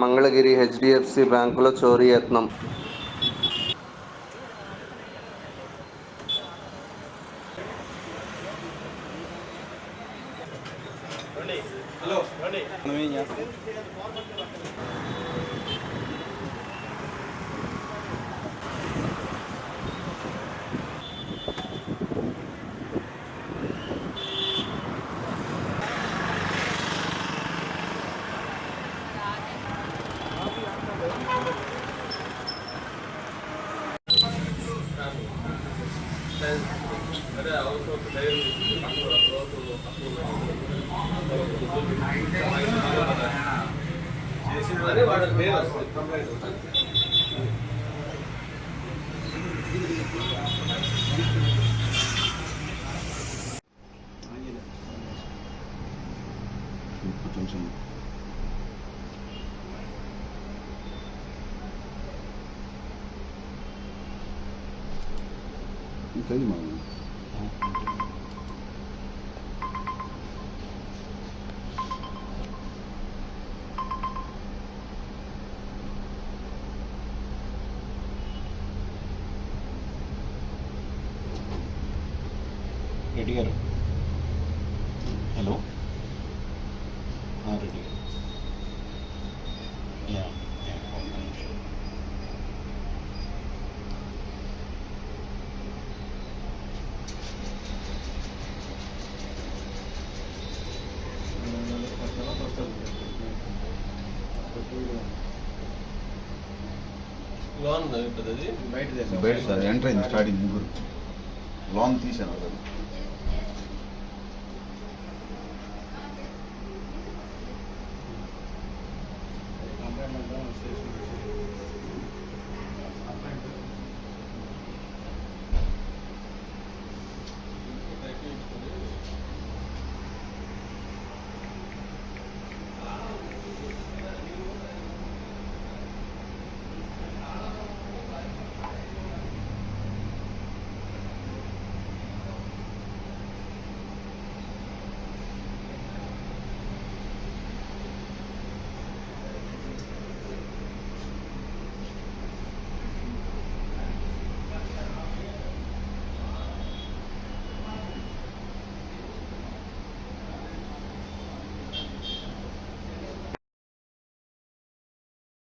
Mangalagiri HDFC బ్యాంకులో చోరీ యత్నం హలో అదే అవసరం ధైర్యం తక్కువ చేసిన వాళ్ళే వాళ్ళకి మేలు కొంచెం Não tem demais. Né? Loan బయట సార్ ఎంటర్ అయింది స్టార్టింగ్ ముగ్గురు లోన్ తీసాను